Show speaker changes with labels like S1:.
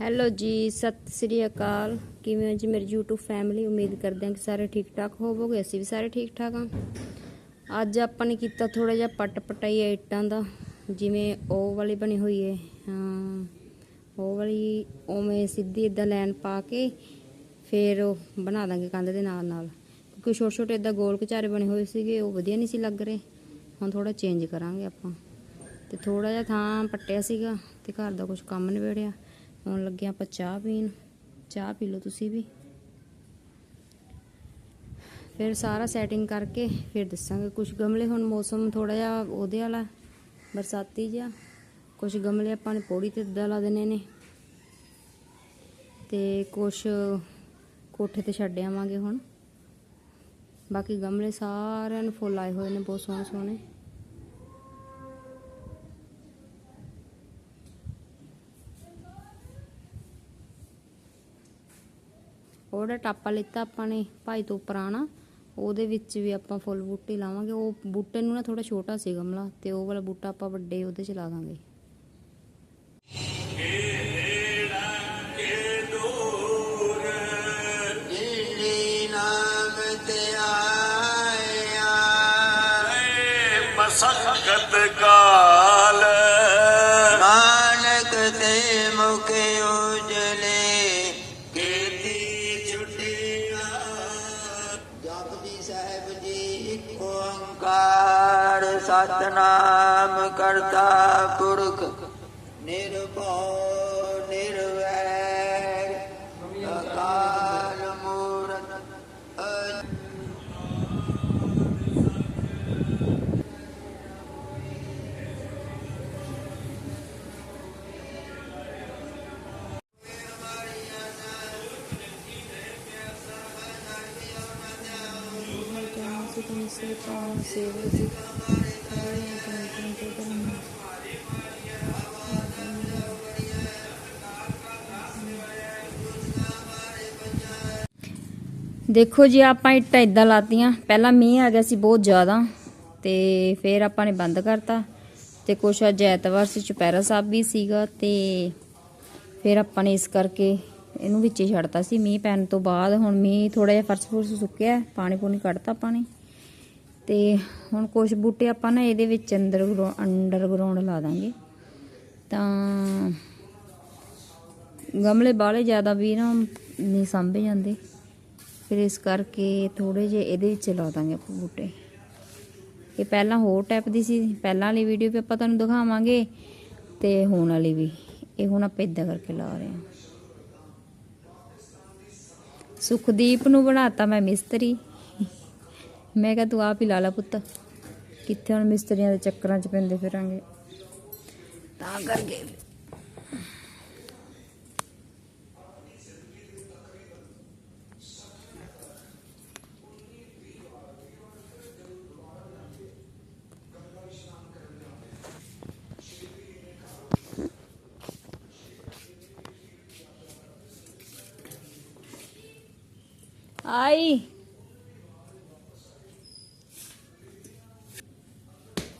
S1: Hello ਜੀ, ਸਤਿ ਸ੍ਰੀ ਅਕਾਲ। ਕਿਵੇਂ ਹੋ ਜੀ ਮੇਰੀ YouTube ਫੈਮਿਲੀ ਉਮੀਦ ਕਰਦੇ ਹਾਂ ਕਿ ਸਾਰੇ ਠੀਕ ਠਾਕ ਹੋਵੋਗੇ। ਅਸੀਂ ਵੀ ਸਾਰੇ ਠੀਕ ਠਾਕ ਹਾਂ। ਅੱਜ ਆਪਾਂ ਨੇ ਕੀਤਾ ਥੋੜਾ ਜਿਹਾ ਪਟ ਪਟਾਈ ਆਈਟਾਂ ਦਾ, ਜਿਵੇਂ ਉਹ ਵਾਲੀ ਬਣੀ ਹੋਈ ਹੈ ਹਾਂ, ਉਹ ਵਾਲੀ ਉਵੇਂ ਸਿੱਧੀ ਇਦਾਂ ਲਾਈਨ ਪਾ ਕੇ ਫਿਰ ਉਹ ਬਣਾ ਦਾਂਗੇ ਕੰਧ ਦੇ ਨਾਲ ਨਾਲ। ਕਿਉਂਕਿ ਛੋਟੇ ਛੋਟੇ ਇਦਾਂ ਗੋਲ ਕਚਾਰੇ ਬਣੇ ਹੋਏ ਸੀਗੇ, ਉਹ ਵਧੀਆ ਨਹੀਂ ਸੀ ਲੱਗ ਰਹੇ। ਹੁਣ ਥੋੜਾ ਚੇਂਜ ਕਰਾਂਗੇ ਆਪਾਂ। ਤੇ ਥੋੜਾ ਜਿਹਾ ਥਾਂ ਪੱਟਿਆ ਸੀਗਾ ਤੇ ਘਰ ਦਾ ਕੁਝ ਕੰਮ ਨਿਬੇੜਿਆ। ਹੁਣ ਲੱਗੇ ਆਪਾਂ ਚਾਹ ਪੀਣ। ਚਾਹ ਪੀ ਲਓ ਤੁਸੀਂ ਵੀ। ਫਿਰ ਸਾਰਾ ਸੈਟਿੰਗ ਕਰਕੇ ਫਿਰ ਦੱਸਾਂਗੇ। ਕੁਝ ਗਮਲੇ ਹੁਣ ਮੌਸਮ ਥੋੜਾ ਜਿਹਾ ਉਹਦੇ ਵਾਲਾ, ਬਰਸਾਤੀ ਜਿਹਾ। ਕੁਝ ਗਮਲੇ ਆਪਾਂ ਨੇ ਪੌੜੀ ਤੇ ਇੱਦਾਂ ਲਾ ਦੇਣੇ ਨੇ। ਤੇ ਕੁਝ ਕੋਠੇ ਤੇ ਛੱਡ ਆਵਾਂਗੇ ਹੁਣ। ਬਾਕੀ ਗਮਲੇ ਸਾਰਿਆਂ ਨੂੰ ਫੁੱਲ ਆਏ ਹੋਏ ਨੇ, ਬਹੁਤ ਸੋਹਣੇ ਸੋਹਣੇ ਉਹਦਾ ਟਾਪਾ ਲਿੱਤਾ ਆਪਾਂ ਨੇ ਭਾਈ ਤੋਂ ਪੁਰਾਣਾ। ਉਹਦੇ ਵਿੱਚ ਵੀ ਆਪਾਂ ਫੁੱਲ ਬੂਟੇ ਲਾਵਾਂਗੇ। ਉਹ ਬੂਟੇ ਨੂੰ ਨਾ ਥੋੜਾ ਛੋਟਾ ਸੀ ਗਮਲਾ, ਤੇ ਉਹ ਵਾਲਾ ਬੂਟਾ ਆਪਾਂ ਵੱਡੇ ਉਹਦੇ ਚ ਲਾ ਦਾਂਗੇ।
S2: ਦਿੱਲੀ
S3: ਕਾਲ
S2: ਨਾਨਕ ਤੇ ਮੁਖ ਉਜਲੇ ਸਾਹਿਬ ਜੀ ਓੰਕਾਰ ਸਤਨਾਮ ਕਰਤਾ ਪੁਰਖ ਨਿਰਭਉ ਨਿਰਵੈਰ
S1: ਦੇਖੋ ਜੀ, ਆਪਾਂ ਇੱਟਾਂ ਇਦਾਂ ਲਾਤੀਆਂ। ਪਹਿਲਾਂ ਮੀਂਹ ਆ ਗਿਆ ਸੀ ਬਹੁਤ ਜ਼ਿਆਦਾ ਤੇ ਫਿਰ ਆਪਾਂ ਨੇ ਬੰਦ ਕਰਤਾ ਤੇ ਕੁਛ ਅੱਜ ਐਤਵਾਰ ਸੀ ਚੁਪੈਰਾ ਸਾਹਿਬ ਵੀ ਸੀਗਾ ਤੇ ਫਿਰ ਆਪਾਂ ਨੇ ਇਸ ਕਰਕੇ ਇਹਨੂੰ ਵਿੱਚੇ ਛੱਡਤਾ ਸੀ ਮੀਂਹ ਪੈਣ ਤੋਂ ਬਾਅਦ। ਹੁਣ ਮੀਂਹ ਥੋੜਾ ਜਿਹਾ ਫਰਸ਼ ਫੁਰਸ਼ ਸੁੱਕਿਆ, ਪਾਣੀ ਪੂਣੀ ਕੱਢਤਾ ਆਪਾਂ ਨੇ। ਤੇ ਹੁਣ ਕੁਝ ਬੂਟੇ ਆਪਾਂ ਨਾ ਇਹਦੇ ਵਿੱਚ ਅੰਦਰ ਅੰਡਰਗਰਾਉਂਡ ਲਾ ਦਾਂਗੇ। ਤਾਂ ਗਮਲੇ ਬਾਲੇ ਜ਼ਿਆਦਾ ਵੀ ਨਾ ਨਹੀਂ ਸਾਂਭੇ ਜਾਂਦੇ। ਫਿਰ ਇਸ ਕਰਕੇ ਥੋੜੇ ਜਿਹੇ ਇਹਦੇ ਵਿੱਚ ਲਾ ਦਾਂਗੇ ਆਪਾਂ ਬੂਟੇ। ਇਹ ਪਹਿਲਾਂ ਹੋਰ ਟਾਈਪ ਦੀ ਸੀ। ਪਹਿਲਾਂ ਵਾਲੀ ਵੀਡੀਓ ਵੀ ਆਪਾਂ ਤੁਹਾਨੂੰ ਦਿਖਾਵਾਂਗੇ ਤੇ ਹੁਣ ਵਾਲੀ ਵੀ। ਇਹ ਹੁਣ ਆਪਾਂ ਇਦਾਂ ਕਰਕੇ ਲਾ ਰਹੇ ਹਾਂ। ਸੁਖਦੀਪ ਨੂੰ ਬਣਾਤਾ ਮੈਂ ਮਿਸਤਰੀ। ਮੈਂ ਕਿਹਾ ਤੂੰ ਆਪ ਹੀ ਲਾ ਲਾ ਪੁੱਤ। ਕਿੱਥੇ ਹੁਣ ਮਿਸਤਰੀਆਂ ਦੇ ਚੱਕਰਾਂ 'ਚ ਪੈਂਦੇ ਫਿਰਾਂਗੇ। ਤਾਂ ਕਰਕੇ। आई